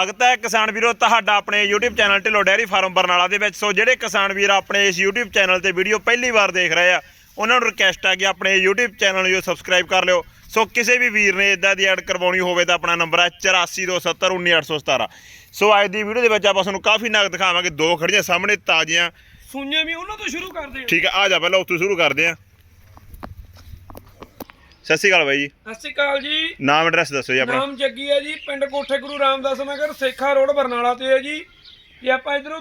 ਸਵਾਗਤ ਹੈ ਕਿਸਾਨ ਵੀਰੋ ਤੁਹਾਡਾ ਆਪਣੇ YouTube channel Dhillon dairy farm Barnala ਦੇ ਵਿੱਚ। ਸੋ ਜਿਹੜੇ ਕਿਸਾਨ ਵੀਰ ਆਪਣੇ ਇਸ YouTube ਚੈਨਲ ਤੇ ਵੀਡੀਓ ਪਹਿਲੀ ਵਾਰ ਦੇਖ ਰਹੇ ਆ ਉਹਨਾਂ ਨੂੰ ਰਿਕਵੈਸਟ ਹੈ ਕਿ ਆਪਣੇ YouTube ਚੈਨਲ ਨੂੰ ਸਬਸਕ੍ਰਾਈਬ ਕਰ ਲਿਓ। ਸੋ ਕਿਸੇ ਵੀ ਵੀਰ ਨੇ ਇਦਾਂ ਦੀ ਐਡ ਕਰਵਾਉਣੀ ਹੋਵੇ ਤਾਂ ਆਪਣਾ ਨੰਬਰ ਹੈ 8427191817 ਸੋ ਅੱਜ ਦੀ ਵੀਡੀਓ ਦੇ ਵਿੱਚ ਆਪਾਂ ਤੁਹਾਨੂੰ ਕਾਫੀ ਨਗ ਦਿਖਾਵਾਂਗੇ ਦੋ ਖੜੀਆਂ ਸਾਹਮਣੇ ਤਾਜ਼ੀਆਂ। ਸੁਣੀਆਂ ਵੀ ਉਹਨਾਂ ਤੋਂ ਸ਼ੁਰੂ ਕਰਦੇ ਹਾਂ। ਠੀਕ ਹੈ ਆ ਜਾ ਪਹਿਲਾਂ ਉੱਥੋਂ ਸ਼ੁਰੂ ਕਰਦੇ ਆ ਸਤਿ ਸ਼੍ਰੀ ਅਕਾਲ ਬਾਈ ਜੀ। ਸਤਿ ਸ਼੍ਰੀ ਅਕਾਲ ਜੀ। ਨਾਮ ਐਡਰੈਸ ਦੱਸੋ ਜੀ ਆਪਣਾ। ਨਾਮ ਜੱਗੀ ਹੈ ਜੀ ਪਿੰਡ ਕੋਠੇ ਗੁਰੂ ਰਾਮਦਾਸ ਨਗਰ ਸੇਖਾ ਰੋਡ ਬਰਨਾਲਾ ਤੇ ਹੈ ਜੀ। ਜੇ ਆਪਾਂ ਇਧਰੋਂ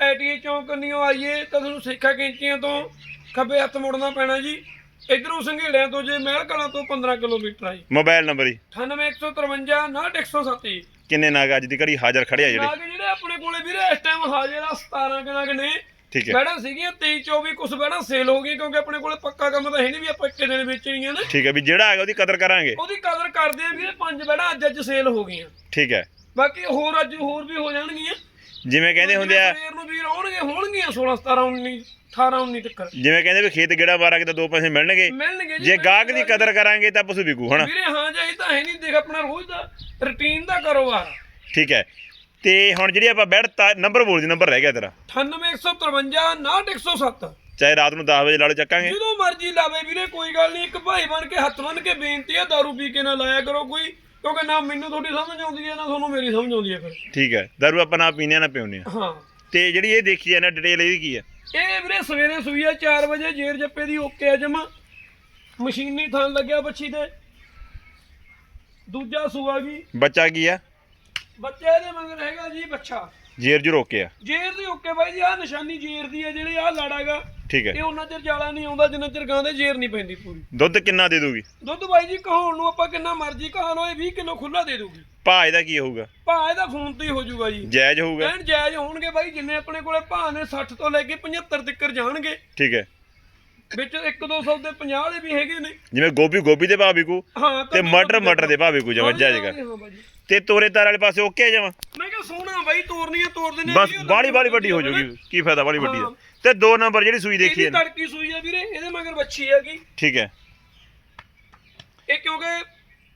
ਐਟੀਏ ਚੌਂਕ ਕੰਨੀਓ ਆਈਏ ਤਾਂ ਤੁਹਾਨੂੰ ਸੇਖਾ ਕੈਂਚੀਆਂ ਤੋਂ ਖੱਬੇ ਹੱਥ ਮੁੜਨਾ ਪੈਣਾ ਜੀ। ਇਧਰੋਂ ਸੰਘੇੜਿਆਂ ਤੋਂ ਜੇ ਮਹਿਲ ਕਲਾਂ ਤੋਂ 15 ਕਿਲੋਮੀਟਰ ਆ ਜੀ। ਮੋਬਾਈਲ ਨੰਬਰ ਜੀ। 98153 98107 ਜੀ ਕਿੰਨੇ ਨਾਗ ਅੱਜ ਦੀ ਘੜੀ ਹਾਜ਼ਰ ਖੜੇ ਆ ਜਿਹੜੇ? ਨਾਗ ਜਿਹੜੇ ਆਪਣੇ ਕੋਲੇ ਵੀਰੇ ਇਸ ਟਾਈਮ ਹਾਜ਼ਰ ਆ 17 ਕਿਨਾਗ ਨੇ। ਠੀਕ ਹੈ। ਬੈੜਾਂ ਸੀਗੀਆਂ 23 24 ਕੁਝ ਬੈੜਾਂ ਸੇਲ ਹੋ ਗਈਆਂ ਕਿਉਂਕਿ ਆਪਣੇ ਕੋਲੇ ਪੱਕਾ ਕੰਮ ਤਾਂ ਹੈ ਨਹੀਂ ਵੀ ਆਪਾਂ ਇੱਕੇ ਦਿਨ ਵੇਚਣੀਆਂ ਨੇ। ਠੀਕ ਹੈ ਵੀ ਜਿਹੜਾ ਹੈਗਾ ਉਹਦੀ ਕਦਰ ਕਰਾਂਗੇ। ਉਹਦੀ ਕਦਰ ਕਰਦੇ ਆ ਵੀਰੇ ਪੰਜ ਬੈੜਾਂ ਅੱਜ ਅੱਜ ਸੇਲ ਹੋ ਗਈਆਂ। ਠੀਕ ਹੈ। ਬਾਕੀ ਹੋਰ ਅੱਜ ਹੋਰ ਵੀ ਹੋ ਜਾਣਗੀਆਂ। ਜਿਵੇਂ ਕਹਿੰਦੇ ਹੁੰਦੇ ਆ ਸਵੇਰ ਨੂੰ ਵੀਰ ਆਉਣਗੇ ਹੋਣਗੀਆਂ 16 17 19 18 19 ਤੱਕ ਜਿਵੇਂ ਕਹਿੰਦੇ ਵੀ ਖੇਤ ਗੇੜਾ ਮਾਰਾਂਗੇ ਤਾਂ ਦੋ ਪੈਸੇ ਮਿਲਣਗੇ। ਮਿਲਣਗੇ ਜੀ ਗਾਹਕ ਦੀ ਕਦਰ ਕਰਾਂਗੇ ਤਾਂ ਪਸ਼ੂ ਵਿਕੂ ਹਨਾ? ਵੀਰੇ ਹਾਂ ਜੀ ਇਹ ਤਾਂ ਹੈ ਨਹੀਂ ਦੇਖ ਆਪਣਾ ਰੋਜ਼ ਦਾ ਰੁਟੀਨ ਦਾ ਕਾਰੋਬਾਰ। ਠੀਕ ਹੈ। ਤੇ ਹੁਣ ਜਿਹੜੀ ਆਪਾਂ ਬੈਠ ਨੰਬਰ ਬੋਲ ਜੀ ਨੰਬਰ ਰਹਿ ਗਿਆ ਤੇਰਾ। 98153 98107 ਚਾਹੇ ਰਾਤ ਨੂੰ 10 ਵਜੇ ਲਾੜੇ ਚੱਕਾਂਗੇ। ਜਦੋਂ ਮਰਜ਼ੀ ਲਾਵੇ ਵੀਰੇ ਕੋਈ ਗੱਲ ਨਹੀਂ ਇੱਕ ਭਾਈ ਬਣ ਕੇ ਹੱਥ ਬੰਨ ਕੇ ਬੇਨਤੀ ਆ दारू ਪੀ ਕੇ ਨਾ ਲਾਇਆ ਕਰੋ ਕੋਈ ਕਿਉਂਕਿ ਨਾ ਮੈਨੂੰ ਤੁਹਾਡੀ ਸਮਝ ਆਉਂਦੀ ਹੈ ਨਾ ਤੁਹਾਨੂੰ ਮੇਰੀ ਸਮਝ ਆਉਂਦੀ ਹੈ ਫਿਰ। ਠੀਕ ਹੈ ਦਾਰੂ ਆਪਾਂ ਨਾ ਪੀਨੇ ਨਾ ਪਿਉਨੇ ਹਾਂ। ਤੇ ਜਿਹੜੀ ਇਹ ਦੇਖੀ ਹੈ ਨਾ ਡਿਟੇਲ ਇਹਦੀ ਕੀ ਹੈ? ਇਹ ਵੀਰੇ ਸਵੇਰੇ ਸੂਈ ਆ 4 ਵਜੇ ਜੇਰ ਜੱਪੇ ਦੀ ਓਕੇ ਆ ਜਮਾ। ਮਸ਼ੀਨੀ ਥਣ ਲੱਗਿਆ ਬੱਚੀ ਦੇ ਦੂਜਾ ਸੂਆ ਵੀ। ਬੱਚਾ ਕੀ ਆ? ਬੱਚੇ ਦੇ ਮਗਰ ਹੈਗਾ ਜੀ ਬੱਚਾ। ਜੇਰ ਜੂ ਰੋਕਿਆ ਜੇਰ ਦੀ ਓਕੇ ਬਾਈ ਜੀ ਆ ਨਿਸ਼ਾਨੀ ਜੇਰ ਦੀ ਹੈ ਜਿਹੜੀ ਆ ਲਾੜਾਗਾ ਠੀਕ ਹੈ। ਇਹ ਉਹਨਾਂ ਚਿਰ ਜਾਲਾ ਨਹੀਂ ਆਉਂਦਾ ਜਿੰਨਾ ਚਿਰ ਗਾਂ ਦੇ ਜੇਰ ਨਹੀਂ ਪੈਂਦੀ ਪੂਰੀ। ਦੁੱਧ ਕਿੰਨਾ ਦੇ ਦੂਗੀ? ਦੁੱਧ ਬਾਈ ਜੀ ਕਹਾਉਣ ਨੂੰ ਆਪਾਂ ਕਿੰਨਾ ਮਰਜ਼ੀ ਕਹਾ ਲਓ ਇਹ 20 ਕਿਲੋ ਖੁੱਲਾ ਦੇ ਦੂਗੀ। ਭਾਅ ਇਹਦਾ ਕੀ ਹੋਊਗਾ? ਭਾਅ ਇਹਦਾ ਫੋਨ ਤੇ ਹੀ ਹੋ ਜਾਊਗਾ ਜੀ। ਜਾਇਜ਼ ਹੋਊਗਾ। ਐਨ ਜਾਇਜ਼ ਹੋਣਗੇ ਬਾਈ ਜਿੰਨੇ ਆਪਣੇ ਕੋਲੇ ਭਾਅ ਨੇ 60 ਤੋਂ ਲੈ ਕੇ 75 ਤੱਕ ਜਾਣਗੇ। ਠੀਕ ਹੈ। ਵਿੱਚ 1 200 ਦੇ 50 ਵਾਲੇ ਵੀ ਹੈਗੇ ਨੇ। ਜਿਵੇਂ ਗੋਭੀ ਗੋਭੀ ਦੇ ਭਾਅ ਵਿਕੂ ਹਾਂ ਤੇ ਮਟਰ ਮਟਰ ਦੇ ਭਾਅ ਵਿਕੂ ਜਮਾ ਜਾਇਜ਼ ਕਰ ਹਾਂ ਬਾਈ ਜੀ। ਤੇ ਤੋਰੇ ਤਾਰ ਵਾਲੇ ਪਾਸੇ ਓਕੇ ਜਮਾ? ਮੈਂ ਕਿਹਾ ਸੋਹਣਾ ਬਾਈ ਤੋਰਨੀਆਂ ਤੋਰ ਦਿੰਦੇ ਬਸ ਬਾਲੀ ਬਾਲੀ ਵੱਡੀ ਹੋ ਜਾਊਗੀ ਕੀ ਫਾਇਦਾ ਬਾਲੀ ਵੱਡੀ ਦਾ। ਤੇ ਦੋ ਨੰਬਰ ਜਿਹੜੀ ਸੂਈ ਦੇਖੀ ਇਹਦੀ ਹੈ ਤੜਕੀ ਸੂਈ ਆ ਵੀਰੇ ਇਹਦੇ ਮਗਰ ਬੱਚੀ ਹੈਗੀ। ਠੀਕ ਹੈ। ਇਹ ਕਿਉਂਕਿ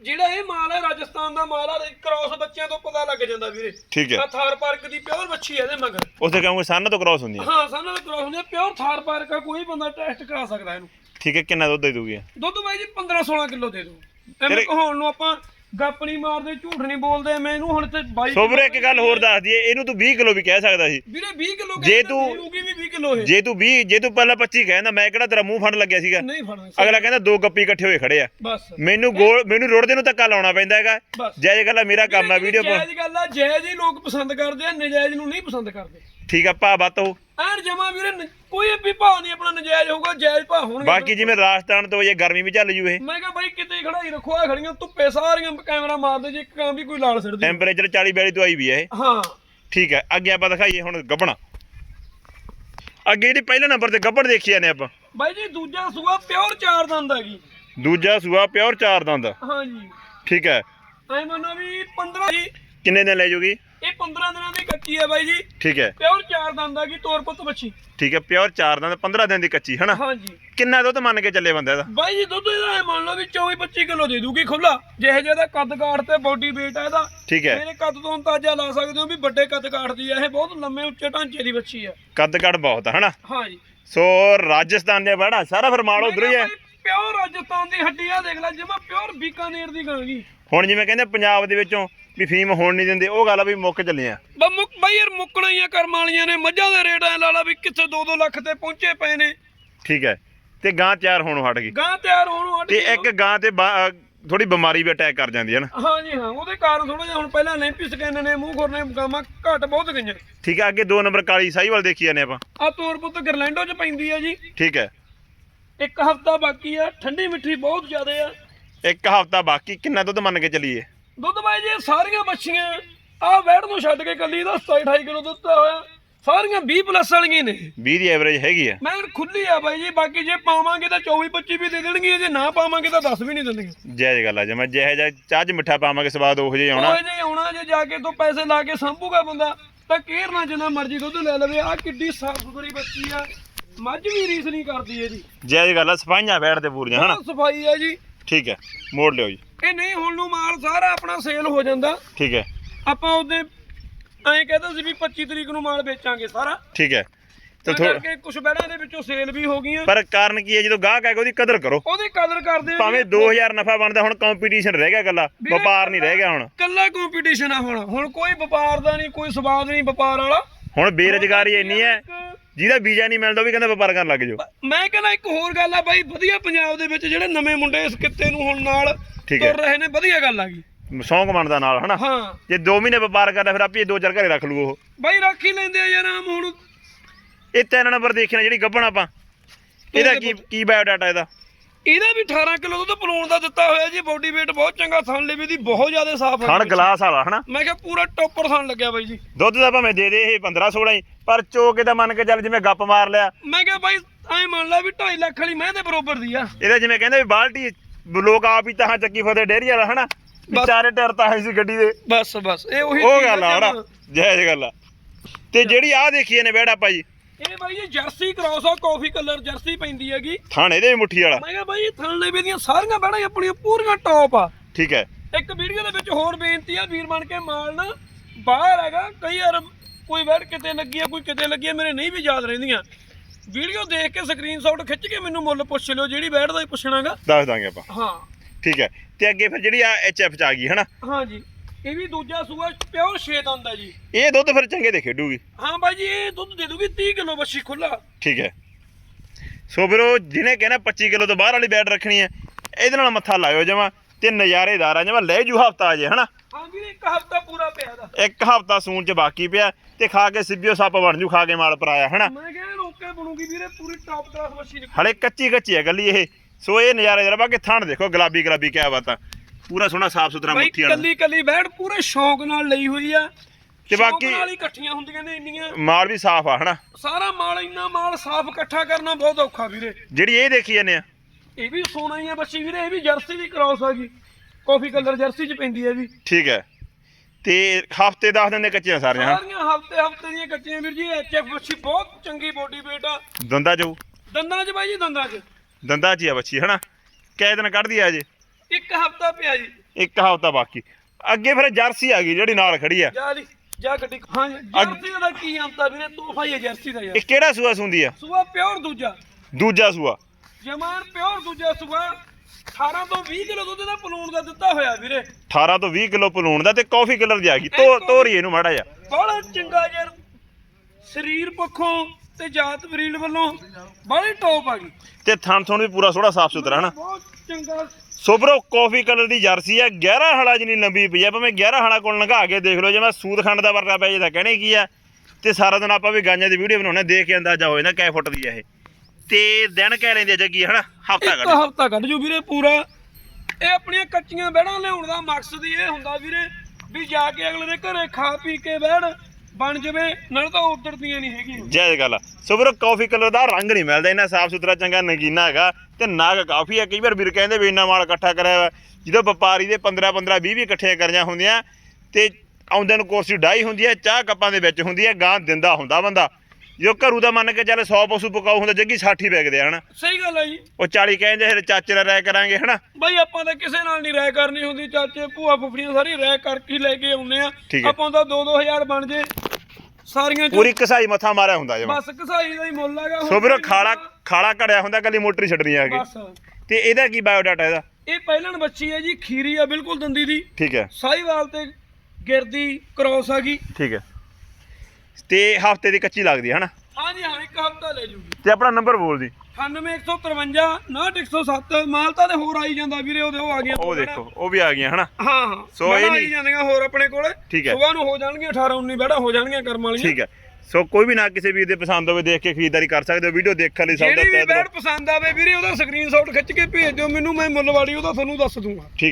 ਜਿਹੜਾ ਇਹ ਮਾਲ ਹੈ ਰਾਜਸਥਾਨ ਦਾ ਮਾਲ ਆ ਕ੍ਰਾਸ ਬੱਚਿਆਂ ਤੋਂ ਪਤਾ ਲੱਗ ਜਾਂਦਾ ਵੀਰੇ। ਠੀਕ ਹੈ। ਥਾਰ ਪਾਰਕ ਦੀ ਪਿਓਰ ਬੱਚੀ ਹੈ ਇਹਦੇ ਮਗਰ। ਉੱਥੇ ਕਹੋਗੇ ਸੰਨ ਤੋਂ ਕ੍ਰਾਸ ਹੁੰਦੀ ਹੈ ਹਾਂ ਸਾਨੂੰ ਕ੍ਰਾਸ ਹੁੰਦੀ ਹੈ ਪਿਓਰ ਥਾਰ ਪਾਰਕ ਆ ਕੋਈ ਬੰਦਾ ਟੈਸਟ ਕਰਾ ਸਕਦਾ ਇਹਨੂੰ। ਠੀਕ ਹੈ ਕਿੰਨਾ ਦੁੱਧ ਦੇ ਦੂਗੀ? ਦੁੱਧ ਬਾਈ ਜੀ 15 16 ਕਿਲੋ ਦੇ ਦੋ ਐਵੇਂ ਕਹਾਉਣ ਨੂੰ ਆਪਾਂ ਗੱਪ ਨਹੀਂ ਮਾਰਦੇ ਝੂਠ ਨਹੀਂ ਬੋਲਦੇ ਮੈਂ ਇਹਨੂੰ ਹੁਣ ਤੇ 22 ਸੋ ਵੀਰੇ ਇੱਕ ਗੱਲ ਹੋਰ ਦੱਸ ਦਈਏ ਇਹਨੂੰ ਤੂੰ 20 ਕਿਲੋ ਵੀ ਕਹਿ ਸਕਦਾ ਸੀ। ਵੀਰੇ 20 ਕਿਲੋ ਜੇ ਤੂੰ- ਹੋਊਗੀ ਵੀ 20 ਕਿਲੋ ਇਹ। ਜੇ ਤੂੰ 20 ਜੇ ਤੂੰ ਪਹਿਲਾਂ 25 ਕਹਿੰਦਾ ਮੈਂ ਕਿਹੜਾ ਤੇਰਾ ਮੂੰਹ ਫੜਨ ਲੱਗਿਆ ਸੀਗਾ? ਨਹੀਂ ਫੜਨਾ ਅਗਲਾ ਕਹਿੰਦਾ ਦੋ ਗੱਪੀ ਇਕੱਠੇ ਹੋਏ ਖੜੇ ਆ। ਬਸ। ਮੈਨੂੰ ਗੋਲ ਮੈਨੂੰ ਰੋੜਦੇ ਨੂੰ ਧੱਕਾ ਲਾਉਣਾ ਪੈਂਦਾ ਹੈਗਾ। ਬਸ। ਜਾਇਜ਼ ਗੱਲ ਆ ਮੇਰਾ ਕੰਮ ਆ ਵੀਡੀਓ ਜਾਇਜ਼ ਗੱਲ ਆ ਜਾਇਜ਼ ਹੀ ਲੋਕ ਪਸੰਦ ਕਰਦੇ ਆ ਨਜਾਇਜ਼ ਨੂੰ ਨਹੀਂ ਪਸੰਦ ਕਰਦੇ। ਠੀਕ ਆ ਭਾ ਬੱਤ ਐਨ ਜਮਾ ਵੀਰੇ ਕੋਈ ਵੀ ਭਾਅ ਨਹੀਂ ਆਪਣਾ ਨਜਾਇਜ਼ ਹੋਊਗਾ ਜਾਇਜ਼ ਭਾਅ ਹੋਣਗੇ ਬਾਕੀ ਜਿਵੇਂ ਰਾਜਸਥਾਨ ਤੋਂ ਜੇ ਗਰਮੀ ਵੀ ਚੱਲ ਜੂ ਇਹ। ਮੈਂ ਕਿਹਾ ਬਾਈ ਕਿਤੇ ਹੀ ਖੜਾਈ ਰੱਖੋ ਆ ਖੜੀਆਂ ਧੁੱਪੇ ਸਾਰੀਆਂ ਕੈਮਰਾ ਮਾਰਦੇ ਜੇ ਇੱਕ ਕਾਂ ਵੀ ਕੋਈ ਲਾਲ ਸਿੜਦੀ ਟੈਂਪਰੇਚਰ 40 42 ਤੋਂ ਆਈ ਵੀ ਇਹ। ਹਾਂ। ਠੀਕ ਹੈ ਅੱਗੇ ਆਪਾਂ ਦਿਖਾਈਏ ਹੁਣ ਗੱਬਣਾ। ਅੱਗੇ ਜਿਹੜੀ ਪਹਿਲੇ ਨੰਬਰ ਤੇ ਗੱਬੜ ਦੇਖੀ ਜਾਂਦੇ ਆਪਾਂ। ਬਾਈ ਜੀ ਦੂਜਾ ਸੂਆ ਪਿਓਰ ਚਾਰ ਦੰਦ ਹੈਗੀ ਦੂਜਾ ਸੂਆ ਪਿਓਰ ਚਾਰ ਦੰਦ। ਹਾਂ ਜੀ। ਠੀਕ ਹੈ। ਐ ਮੰਨੋ ਵੀ 15 ਜੀ ਕਿੰਨੇ ਦਿਨ ਲੈ ਜੂਗੀ? ਇਹ 15 ਦਿਨਾਂ ਦੀ ਕੱਚੀ ਹੈ ਬਾਈ ਜੀ। ਠੀਕ ਹੈ। ਪਿਓਰ ਚਾਰ ਦੰਦ ਹੈਗੀ ਤੋਰ ਪੁੱਤ ਬੱਚੀ। ਠੀਕ ਹੈ ਪਿਓਰ ਚਾਰ ਦੰਦ 15 ਦਿਨ ਦੀ ਕੱਚੀ ਹਨਾ? ਹਾਂ ਜੀ ਕਿੰਨਾ ਦੁੱਧ ਮੰਨ ਕੇ ਚੱਲੇ ਬੰਦੇ ਦਾ? ਬਾਈ ਜੀ ਦੁੱਧ ਇਹਦਾ ਮੰਨ ਲਓ ਵੀ 24 25 ਕਿਲੋ ਦੇ ਦੂਗੀ ਖੁੱਲਾ ਜਿਹੇ ਜਿਹੇ ਦਾ ਕੱਦ ਕਾਠ ਤੇ ਬੋਡੀ weight ਹੈ ਇਹਦਾ ਠੀਕ ਹੈ। ਮੇਰੇ ਕੱਦ ਤੋਂ ਅੰਦਾਜ਼ਾ ਲਾ ਸਕਦੇ ਹੋ ਵੀ ਵੱਡੇ ਕੱਦ ਕਾਠ ਦੀ ਹੈ ਇਹ ਬਹੁਤ ਲੰਮੇ ਉੱਚੇ ਢਾਂਚੇ ਦੀ ਬੱਚੀ ਹੈ ਕੱਦ ਕੱਦ ਬਹੁਤ ਆ ਹਨਾ? ਹਾਂ ਜੀ ਸੋ ਰਾਜਸਥਾਨ ਦੇ ਬੜਾ ਸਾਰਾ ਫਰਮਾਲ ਉਧਰ ਹੀ ਹੈ। ਪਿਓਰ ਰਾਜਸਥਾਨ ਦੀ ਹੱਡੀ ਆ ਦੇਖ ਲੈ ਜਿਵੇਂ ਪਿਓਰ ਬੀਕਾਨੇਰ ਦੀ ਗਾਂਗੀ ਹੁਣ ਜਿਵੇਂ ਕਹਿੰਦੇ ਪੰਜਾਬ ਦੇ ਵਿੱਚੋਂ ਵੀ ਫੀਮ ਹੋਣ ਨਹੀਂ ਦਿੰਦੇ ਉਹ ਗੱਲ ਆ ਵੀ ਮੁੱਕ ਚੱਲੇ ਆ। ਬਾ ਮੁੱਕ ਬਾਈ ਯਾਰ ਮੁੱਕਣਾ ਹੀ ਆ ਕਰਮ ਵਾਲੀਆਂ ਨੇ। ਮੱਝਾਂ ਦੇ ਰੇਟ ਐ ਲਾ ਲਾ ਵੀ ਕਿੱਥੇ 2-2 ਲੱਖ ਤੇ ਪਹੁੰਚੇ ਪਏ ਨੇ। ਠੀਕ ਹੈ ਤੇ ਗਾਂ ਤਿਆਰ ਹੋਣੋਂ ਹਟ ਗਈ। ਗਾਂ ਤਿਆਰ ਹੋਣ ਹਟ ਤੇ ਗਈ। ਇੱਕ ਗਾਂ ਤੇ ਥੋੜੀ ਬਿਮਾਰੀ ਵੀ ਅਟੈਕ ਕਰ ਜਾਂਦੀ ਹੈ ਨਾ। ਹਾਂ ਜੀ ਹਾਂ ਉਹਦੇ ਕਾਰਨ ਥੋੜਾ ਜਿਹਾ ਹੁਣ ਪਹਿਲਾਂ ਲੈਂਪੀ ਸਕੈਨ ਨੇ ਮੂੰਹ ਖੋਰਨੇ ਗਾਵਾਂ ਘਟ ਬਹੁਤ ਗਈਆਂ। ਠੀਕ ਹੈ ਅੱਗੇ ਦੋ ਨੰਬਰ ਕਾਲੀ ਸਾਈਵਾਲ ਦੇਖੀ ਜਾਂਦੇ ਆਪਾਂ। ਆ ਤੋਰ ਪੁੱਤ ਗਰਲੈਂਡੋ ਚ ਪੈਂਦੀ ਆ ਜੀ। ਠੀਕ ਹੈ। ਇੱਕ ਹਫਤਾ ਬਾਕੀ ਆ ਠੰਡੀ ਮਿੱਠੀ ਬਹੁਤ ਜ਼ਿਆਦਾ ਆ। ਇੱਕ ਹਫਤਾ ਬਾਕੀ ਕਿੰਨਾ ਦੁੱਧ ਮੰਨ ਕੇ ਚੱਲੀਏ? ਦੁੱਧ ਬਾਈ ਜੀ ਸਾਰੀਆਂ ਬੱਚੀਆਂ ਆ ਵੈੜ ਨੂੰ ਛੱਡ ਕੇ ਕੱਲੀ ਦਾ 27 28 ਕਿਲੋ ਦੁੱਧ ਹੋਇਆ। ਸਾਰੀਆਂ 20 ਪਲੱਸ ਵਾਲੀਆਂ ਨੇ। 20 ਦੀ ਐਵਰੇਜ ਹੈਗੀ ਆ। ਮੈਂ ਖੁੱਲੀ ਆ ਬਾਈ ਜੀ ਬਾਕੀ ਜੇ ਪਾਵਾਂਗੇ ਤਾਂ 24 25 ਵੀ ਦੇ ਦੇਣਗੀਆਂ ਜੇ ਨਾ ਪਾਵਾਂਗੇ ਤਾਂ 10 ਵੀ ਨਹੀਂ ਦਿੰਦੀਆਂ। ਜਾਇਜ਼ ਗੱਲ ਆ ਜਮਾ ਜਿਹੇ ਜਿਹਾ ਚਾਹ 'ਚ ਮਿੱਠਾ ਪਾਵਾਂਗੇ ਸਵਾਦ ਉਹੋ ਹੀ ਆਉਣਾ। ਉਹ ਜੇ ਆਉਣਾ ਜੇ ਜਾ ਕੇ ਤੋਂ ਪੈਸੇ ਲਾ ਕੇ ਸੰਭੂਗਾ ਬੰਦਾ ਤਾਂ ਕੇਰ ਨਾ ਜਿੰਨਾ ਮਰਜ਼ੀ ਦੁੱਧ ਲੈ ਲਵੇ। ਆ ਕਿੱਡੀ ਸਾਫ਼ ਸੁਥਰੀ ਬੱਚੀ ਆ। ਮੱਝ ਵੀ ਰੀਸ ਨਹੀਂ ਕਰਦੀ ਇਹਦੀ। ਜਾਇਜ਼ ਗੱਲ ਆ ਸਫਾਈਆਂ ਬੈਠਦੇ ਪੂਰੀਆਂ ਹਨਾ? ਸਫ਼ਾਈ ਆ ਜੀ। ਠੀਕ ਹੈ ਮੋੜ ਲਿਓ ਜੀ। ਇਹ ਨਹੀਂ ਹੁਣ ਨੂੰ ਮਾਲ ਸਾਰਾ ਆਪਣਾ ਸੇਲ ਹੋ ਜਾਂਦਾ। ਠੀਕ ਹੈ। ਆਪਾਂ ਉਹਦੇ ਐਂ ਕਹਿੰਦਾ ਸੀ ਵੀ 25 ਤਰੀਕ ਨੂੰ ਮਾਲ ਵੇਚਾਂਗੇ ਸਾਰਾ। ਠੀਕ ਹੈ। ਤੇ ਤਾਂ ਥੋ- ਕਰਕੇ ਕੁਝ ਬੈੜਾਂ ਦੇ ਵਿੱਚੋਂ ਸੇਲ ਵੀ ਹੋ ਗਈਆਂ। ਪਰ ਕਾਰਨ ਕੀ ਹੈ? ਜਦੋਂ ਗਾਹਕ ਆਏਗਾ ਉਹਦੀ ਕਦਰ ਕਰੋ। ਉਹਦੀ ਕਦਰ ਕਰਦੇ ਆ ਭਾਵੇਂ 2000 ਨਫਾ ਬਣਦਾ ਹੁਣ ਕੰਪੀਟੀਸ਼ਨ ਰਹਿ ਗਿਆ ਗੱਲਾ ਵੀਰੇ, ਵਪਾਰ ਨਹੀਂ ਰਹਿ ਗਿਆ ਹੁਣ। ਕੱਲਾ ਕੰਪੀਟੀਸ਼ਨ ਆ ਹੁਣ। ਹੁਣ ਕੋਈ ਵਪਾਰ ਦਾ ਨਹੀਂ ਕੋਈ ਸਵਾਦ ਨਹੀਂ ਵਪਾਰ ਵਾਲਾ। ਹੁਣ ਬੇਰੁਜ਼ਗਾਰੀ ਇੰਨੀ ਹੈ ਇੱਕ- ਜਿਹਦਾ ਵੀਜ਼ਾ ਨਹੀਂ ਮਿਲਦਾ ਉਹ ਵੀ ਕਹਿੰਦਾ ਵਪਾਰ ਕਰਨ ਲੱਗ ਜਾਓ। ਮੈਂ ਕਹਿੰਦਾ ਇੱਕ ਹੋਰ ਗੱਲ ਆ ਬਾਈ ਵਧੀਆ ਪੰਜਾਬ ਦੇ ਵਿੱਚ ਜਿਹੜੇ ਨਵੇਂ ਮੁੰਡੇ ਇਸ ਕਿੱਤੇ ਨੂੰ ਹੁਣ ਨਾਲ ਠੀਕ ਹੈ। ਤੁਰ ਰਹੇ ਨੇ ਵਧੀਆ ਗੱਲ ਆ ਗਈ। ਸੌਂਕ ਮੰਨਦਾ ਨਾਲ ਹਨਾ? ਹਾਂ। ਜੇ 2 ਮਹੀਨੇ ਵਪਾਰ ਕਰਦਾ ਫਿਰ ਆਪੇ ਦੋ ਚਾਰ ਘਰੇ ਰੱਖ ਲੂ ਉਹ। ਬਾਈ ਰੱਖ ਹੀ ਲੈਂਦੇ ਆ ਯਾਰ ਆਮ ਹੁਣ। ਇਹ ਤਿੰਨ ਨੰਬਰ ਦੇਖਣਾ ਜਿਹੜੀ ਗੱਭਣ ਆਪਾਂ। ਇਹਦਾ ਕੀ ਕੀ ਬਾਇਓ ਡਾਟਾ ਇਹਦਾ? ਇਹਦਾ ਵੀ 18 ਕਿਲੋ ਦੁੱਧ ਪਲਾਉਣ ਦਾ ਦਿੱਤਾ ਹੋਇਆ ਜੀ ਬੋਡੀ weight ਬਹੁਤ ਚੰਗਾ ਥਣ ਲੇਵੇ ਦੀ ਬਹੁਤ ਜ਼ਿਆਦਾ ਸਾਫ਼ ਥਣ ਗਲਾਸ ਵਾਲਾ ਹਨਾ? ਮੈਂ ਕਿਹਾ ਪੂਰਾ ਟੋਪਰ ਥਣ ਲੱਗਿਆ ਬਾਈ ਜੀ। ਦੁੱਧ ਦਾ ਭਾਵੇਂ ਦੇ ਦੇ ਇਹ 15 16 ਹੀ ਪਰ ਚੋਕੇ ਦਾ ਮੰਨ ਕੇ ਚੱਲ ਜਿਵੇਂ ਗੱਪ ਮਾਰ ਲਿਆ। ਮੈਂ ਕਿਹਾ ਬਾਈ ਐਂ ਮੰਨ ਲਾ ਵੀ 2.5 ਲੱਖ ਵਾਲੀ ਮੈਂ ਦੇ ਬਰੋਬਰ ਦੀ ਆ। ਇਹਦਾ ਜਿਵੇਂ ਕਹਿੰਦੇ ਵੀ ਬਾਲਟੀ ਲੋਕ ਆਪ ਹੀ ਤਾਂ ਚੱਕੀ ਫਤੇ ਡੇਰੀ ਵਾਲਾ ਹਨਾ? ਵਿਚਾਰੇ ਟਰ ਤਾਂ ਸੀ ਗੱਡੀ ਦੇ। ਬਸ ਬਸ ਇਹ ਉਹੀ ਉਹ ਗੱਲ ਆ ਹਨਾ? ਜਾਇਜ਼ ਗੱਲ ਆ। ਤੇ ਜਿਹੜੀ ਆ ਦੇਖੀ ਨੇ ਬੈੜਾ ਭਾਈ। ਇਹ ਬਾਈ ਜੀ ਜਰਸੀ ਕ੍ਰਾਸ ਆ ਕਾਫੀ ਕਲਰ ਜਰਸੀ ਪੈਂਦੀ ਹੈਗੀ। ਥਾਣੇ ਦੇ ਵੀ ਮੁੱਠੀ ਵਾਲਾ। ਮੈਂ ਕਿਹਾ ਬਾਈ ਥਣ ਲੇਵੇ ਦੀਆਂ ਸਾਰੀਆਂ ਬੈੜਾਂ ਆਪਣੀਆਂ ਪੂਰੀਆਂ ਟੌਪ ਆ। ਠੀਕ ਹੈ। ਇੱਕ ਵੀਡੀਓ ਦੇ ਵਿੱਚ ਹੋਰ ਬੇਨਤੀ ਆ ਵੀਰ ਬਣ ਕੇ ਮਾਲ ਨਾ ਬਾਹਰ ਹੈਗਾ ਕਈ ਵਾਰ ਕੋਈ ਵੜ ਕਿਤੇ ਲੱਗੀ ਆ ਕੋਈ ਕਿਤੇ ਲੱਗੀ ਆ ਮੇਰੇ ਨਹੀਂ ਵੀ ਯਾਦ ਰਹਿੰਦੀਆਂ। ਵੀਡੀਓ ਦੇਖ ਕੇ ਸਕਰੀਨਸ਼ਾਟ ਖਿੱਚ ਕੇ ਮੈਨੂੰ ਮੁੱਲ ਪੁੱਛ ਲਿਓ ਜਿਹੜੀ ਬੈੜ ਦਾ ਹੀ ਪੁੱਛਣਾਗਾ। ਦੱਸ ਦਾਂਗੇ ਆਪਾਂ। ਹਾਂ। ਠੀਕ ਹੈ। ਤੇ ਅੱਗੇ ਫਿਰ ਜਿਹੜੀ ਆ ਐਚਐਫ ਚ ਆ ਗਈ ਹਨਾ? ਹਾਂ ਜੀ। ਇਹ ਵੀ ਦੂਜਾ ਸੂਆ ਪਿਓਰ ਛੇ ਦੰਦ ਆ ਜੀ। ਇਹ ਦੁੱਧ ਫਿਰ ਚੰਗੇ ਦੇ ਖੇਡੂਗੀ? ਹਾਂ ਬਾਈ ਜੀ ਇਹ ਦੁੱਧ ਦੇ ਦੂਗੀ 30 ਕਿਲੋ ਬੱਛੀ ਖੁੱਲਾ ਠੀਕ ਹੈ। ਸੋ ਫਿਰ ਉਹ ਜਿਹਨੇ ਕਹਿਣਾ 25 ਕਿਲੋ ਤੋਂ ਬਾਹਰ ਵਾਲੀ ਬੈਟ ਰੱਖਣੀ ਹੈ ਇਹਦੇ ਨਾਲ ਮੱਥਾ ਲਾਇਓ ਜਮਾ ਤੇ ਨਜ਼ਾਰੇਦਾਰ ਆ ਜਮਾ ਲੈ ਜੂ ਹਫਤਾ ਆ ਜੇ ਹਨਾ? ਹਾਂ ਵੀਰੇ ਇੱਕ ਹਫਤਾ ਪੂਰਾ ਪਿਆ ਦਾ। ਇੱਕ ਹਫਤਾ ਸੂਣ ਚ ਬਾਕੀ ਪਿਆ ਤੇ ਖਾ ਕੇ ਸਿੱਧਿਓ ਸੱਪ ਬਣ ਜੂ ਖਾ ਕੇ ਮਾਲ ਪਰਾਇਆ ਹਨਾ? ਮੈਂ ਕਿਹਾ ਬਣੂਗੀ ਵੀਰੇ ਪੂਰੀ ਟਾਪ ਕਲਾਸ ਬੱਛੀ ਨਿਕਲ ਹਲੇ ਕੱਚੀ ਕੱਚੀ ਹੈ ਗੱਲੀ ਇਹ। ਸੋ ਇਹ ਨਜ਼ਾਰੇ ਜਰਾ ਬਾਕੀ ਥਣ ਦੇਖੋ ਗੁਲਾਬੀ ਗੁਲਾਬੀ ਕਿਆ ਬਾਤਾਂ ਪੂਰਾ ਸੋਹਣਾ ਸਾਫ਼ ਸੁਥਰਾ ਬਾਈ ਮੁੱਠੀ ਵਾਲਾ। ਕੱਲੀ ਕੱਲੀ ਬੈੜ ਪੂਰੇ ਸ਼ੌਂਕ ਨਾਲ ਲਈ ਹੋਈ ਆ। ਤੇ ਸ਼ੌਂਕ ਬਾਕੀ- ਨਾਲ ਹੀ ਇਕੱਠੀਆਂ ਹੁੰਦੀਆਂ ਨੇ ਇੰਨੀਆਂ। ਮਾਲ ਵੀ ਸਾਫ਼ ਆ ਹਨਾ? ਸਾਰਾ ਮਾਲ ਇੰਨਾ ਮਾਲ ਸਾਫ਼ ਇਕੱਠਾ ਕਰਨਾ ਬਹੁਤ ਔਖਾ ਵੀਰੇ। ਜਿਹੜੀ ਇਹ ਦੇਖੀ ਜਾਂਦੇ ਆ। ਇਹ ਵੀ ਸੋਨਾ ਹੀ ਆ ਬੱਚੀ ਵੀਰੇ ਇਹ ਵੀ ਜਰਸੀ ਦੀ ਕ੍ਰਾਸ ਆ ਗਈ ਕਾਫੀ ਕਲਰ ਜਰਸੀ ਚ ਪੈਂਦੀ ਹੈ ਵੀ ਠੀਕ ਹੈ। ਤੇ ਹਫ਼ਤੇ 10 ਦਿਨ ਦੇ ਕੱਚੀਆਂ ਸਾਰੀਆਂ ਹਾਂ। ਸਾਰੀਆਂ ਹਫ਼ਤੇ ਹਫ਼ਤੇ ਦੀਆਂ ਕੱਚੀਆਂ ਵੀਰ ਜੀ ਐਚਐਫ ਬੱਚੀ ਬਹੁਤ ਚੰਗੀ ਬੋਡੀ weight ਆ। ਦੰਦਾ ਜੋ ਦੰਦਾਂ 'ਚ ਬਾਈ ਜੀ ਦੰਦਾਂ 'ਚ। ਦੰਦਾ ਚ ਆ ਬੱਚੀ ਹਨਾ? ਕੈ ਦਿਨ ਕੱਢਦੀ ਆ ਜੇ ਇੱਕ ਹਫਤਾ ਪਿਆ ਜੀ। ਇੱਕ ਹਫਤਾ ਬਾਕੀ। ਅੱਗੇ ਫਿਰ ਜਰਸੀ ਆ ਗਈ ਜਿਹੜੀ ਨਾਲ ਖੜੀ ਆ। ਜਾ ਲਈ ਜਾ ਗੱਡੀ ਹਾਂ ਜੀ, ਜਰਸੀ ਦਾ ਕੀ ਅੰਤਾ ਵੀਰੇ ਤੋਹਫਾ ਹੀ ਹੈ ਜਰਸੀ ਦਾ ਯਾਰ। ਇਹ ਕਿਹੜਾ ਸੂਆ ਸੁੰਦੀ ਆ? ਸੂਆ ਪਿਓਰ ਦੂਜਾ। ਦੂਜਾ ਸੂਆ। ਜਮਾਨ ਪਿਓਰ ਦੂਜਾ ਸੂਆ। 18 ਤੋਂ 20 ਕਿਲੋ ਦੁੱਧ ਦਾ ਪਲੂਣ ਦਾ ਦਿੱਤਾ ਹੋਇਆ ਵੀਰੇ। 18 ਤੋਂ 20 ਕਿਲੋ ਪਲੂਣ ਦਾ ਤੇ ਕਾਫੀ ਕਲਰ ਦੀ ਆ ਗਈ। ਤੋ ਤੋਰੀ ਇਹਨੂੰ ਮਾੜਾ ਜਾ ਬੜਾ ਚੰਗਾ ਯਾਰ। ਸਰੀਰ ਪੱਖੋਂ ਤੇ ਜਾਤ ਬਰੀਲ ਵੱਲੋਂ ਬੜੀ ਟੌਪ ਆ ਗਈ। ਤੇ ਥਣ ਥਣ ਵੀ ਪੂਰਾ ਸੋਹਣਾ ਸਾਫ਼ ਸੁਥਰਾ ਹਨਾ? ਬਹੁਤ ਚੰਗਾ। ਸੋਬਰੋ ਕਾਫੀ ਕਲਰ ਦੀ ਜਰਸੀ ਆ। 11 ਹਲਾ ਜਿੰਨੀ ਲੰਬੀ ਪਈ ਆ। ਭਾਵੇਂ 11 ਹਲਾ ਕੋਲ ਲੰਘਾ ਕੇ ਦੇਖ ਲਓ ਜੇ ਮੈਂ ਸੂਦ ਖੰਡ ਦਾ ਵਰਗਾ ਪੈ ਜੇ ਤਾਂ ਕਹਿਣੇ ਕੀ ਆ? ਤੇ ਸਾਰਾ ਦਿਨ ਆਪਾਂ ਵੀ ਗਾਂਜਾਂ ਦੀ ਵੀਡੀਓ ਬਣਾਉਣਾ ਦੇਖ ਕੇ ਅੰਦਾਜ਼ਾ ਹੋ ਜਾਂਦਾ ਕੈ ਫੁੱਟ ਦੀ ਆ ਇਹ। ਤੇ ਦਿਨ ਕਹਿ ਲੈਂਦੇ ਆ ਜੱਗੀ ਹਨਾ? ਹਫਤਾ ਇੱਕ ਕੱਢ। ਹਫਤਾ ਕੱਢ ਜੂ ਵੀਰੇ ਪੂਰਾ। ਇਹ ਆਪਣੀਆਂ ਕੱਚੀਆਂ ਬਹਿੜਾਂ ਲਿਆਉਣ ਦਾ ਮਕਸਦ ਹੀ ਇਹ ਹੁੰਦਾ ਵੀਰੇ ਵੀ ਜਾ ਕੇ ਅਗਲੇ ਦੇ ਘਰੇ ਖਾ ਪੀ ਕੇ ਬਹਿੜ ਬਣ ਜਵੇ ਨਾਲ ਤਾਂ ਉਧਰਦੀਆਂ ਨਹੀਂ ਹੈਗੀਆਂ। ਜੈ ਗੱਲ ਸੋਬਰੋ ਕਾਫੀ ਕਲਰ ਦਾ ਰੰਗ ਨਹੀਂ ਮਿਲਦਾ ਇੰਨਾ ਸਾਫ਼ ਸੁਥਰਾ ਚੰਗਾ ਨਗੀਨਾ ਹੈਗਾ ਤੇ ਨਾਗ ਕਾਫੀ ਆ। ਕਈ ਵਾਰ ਵੀਰ ਕਹਿੰਦੇ ਵੀ ਇੰਨਾ ਮਾਲ ਇਕੱਠਾ ਕਰਿਆ ਹੋਇਆ। ਜਦੋਂ ਵਪਾਰੀ ਦੇ 15 15 20 20 ਇਕੱਠੀਆਂ ਕਰੀਆਂ ਹੁੰਦੀਆਂ ਤੇ ਆਉਂਦੇ ਨੂੰ ਕੁਰਸੀ ਡਾਈ ਹੁੰਦੀ ਹੈ ਚਾਹ ਕੱਪਾਂ ਦੇ ਵਿੱਚ ਹੁੰਦੀ ਹੈ ਗਾਂ ਦਿੰਦਾ ਹੁੰਦਾ ਬੰਦਾ। ਜੋ ਘਰੂ ਦਾ ਮੰਨ ਕੇ ਚੱਲ 100 ਪਸ਼ੂ ਪਕਾਉ ਹੁੰਦਾ ਜੱਗੀ 60 ਵੇਚਦੇ ਆ ਹਨਾ? ਸਹੀ ਗੱਲ ਹੈ ਜੀ। ਉਹ 40 ਕਹਿੰਦੇ ਫਿਰ ਚਾਚੇ ਨਾਲ ਰਾਇ ਕਰਾਂਗੇ ਹਨਾ? ਬਈ ਆਪਾਂ ਤਾਂ ਕਿਸੇ ਨਾਲ ਨਹੀਂ ਰਾਇ ਕਰਨੀ ਹੁੰਦੀ ਚਾਚੇ ਭੂਆ ਫੁੱਫੜੀਆਂ ਸਾਰੀ ਰਾਇ ਕਰਕੇ ਲੈ ਕੇ ਆਉਨੇ ਆ। ਠੀਕ ਹੈ। ਆਪਾਂ ਤਾਂ 2-2000 ਬਣ ਜੇ। ਸਾਰੀਆਂ ਚੋਂ ਪੂਰੀ ਕਸਾਈ ਮੱਥਾ ਮਾਰਿਆ ਹੁੰਦਾ ਜਮਾ। ਬਸ ਘਸਾਈ ਦਾ ਹੀ ਮੁੱਲ ਹੈਗਾ। ਸੋ ਵੀਰੋ ਕੋਈ ਖਾਲਾ ਖਾਲਾ ਘੜਿਆ ਹੁੰਦਾ ਕੱਲੀ ਮੋਟਰ ਹੀ ਛੱਡਣੀ ਆ ਕੇ ਬਸ। ਤੇ ਇਹਦਾ ਕੀ ਬਾਇਓ ਡਾਟਾ ਇਹਦਾ? ਇਹ ਪਹਿਲਣ ਬੱਚੀ ਹੈ ਜੀ ਖੀਰੀ ਆ ਬਿਲਕੁਲ ਦੰਦੀ ਦੀ। ਠੀਕ ਹੈ। ਸਾਈਵਾਲ ਤੇ ਗਿਰਦੀ ਕ੍ਰੋਸ ਆ ਗਈ। ਠੀਕ ਹੈ। ਤੇ ਹਫ਼ਤੇ ਦੀ ਕੱਚੀ ਲੱਗਦੀ ਹੈ ਹਨਾ? ਹਾਂਜੀ ਹਾਂ ਇੱਕ ਹਫਤਾ ਲੈ ਜੂਗੀ। ਤੇ ਆਪਣਾ ਨੰਬਰ ਬੋਲ ਦੀ। 9153 6107 ਮਾਲਤਾ ਤੇ ਹੋਰ ਆਈ ਜਾਂਦਾ ਵੀਰੇ ਉਹਦੇ ਉਹ ਆ ਗਈਆਂ ਉਹ ਦੇਖੋ ਉਹ ਵੀ ਆ ਗਈਆਂ ਹਨਾ? ਹਾਂ ਹਾਂ। ਸੋ ਇਹ ਨਹੀਂ- ਜਾਂਦੀਆਂ ਹੋਰ ਆਪਣੇ ਕੋਲੇ। ਠੀਕ ਹੈ। ਸੁਬਾਹ ਨੂੰ ਹੋ ਜਾਣਗੀਆਂ 18 19 ਬੈੜਾ ਹੋ ਜਾਣਗੀਆਂ ਕਰਮ ਵਾਲੀਆਂ। ਠੀਕ ਹੈ। ਸੋ ਕੋਈ ਵੀ ਨਾ ਕਿਸੇ ਵੀਰ ਦੇ ਪਸੰਦ ਹੋਵੇ ਦੇਖ ਕੇ ਖਰੀਦਦਾਰੀ ਕਰ ਸਕਦੇ ਹੋ। ਵੀਡੀਓ ਦੇਖਣ ਲਈ ਸਭ ਦਾ ਜਿਹੜੀ ਵੀ ਤਹਿ ਦਿਲੋਂ। ਬੈੜ ਪਸੰਦ ਆਵੇ ਵੀਰੇ ਉਹਦਾ ਸਕਰੀਨਸ਼ਾਟ ਖਿੱਚ ਕੇ ਭੇਜ ਦਿਓ ਮੈਨੂੰ ਮੈਂ ਮੁੱਲ ਵਾਲੀ ਉਹਦਾ ਤੁਹਾਨੂੰ ਦੱਸ ਦੂੰਗਾ। ਠੀਕ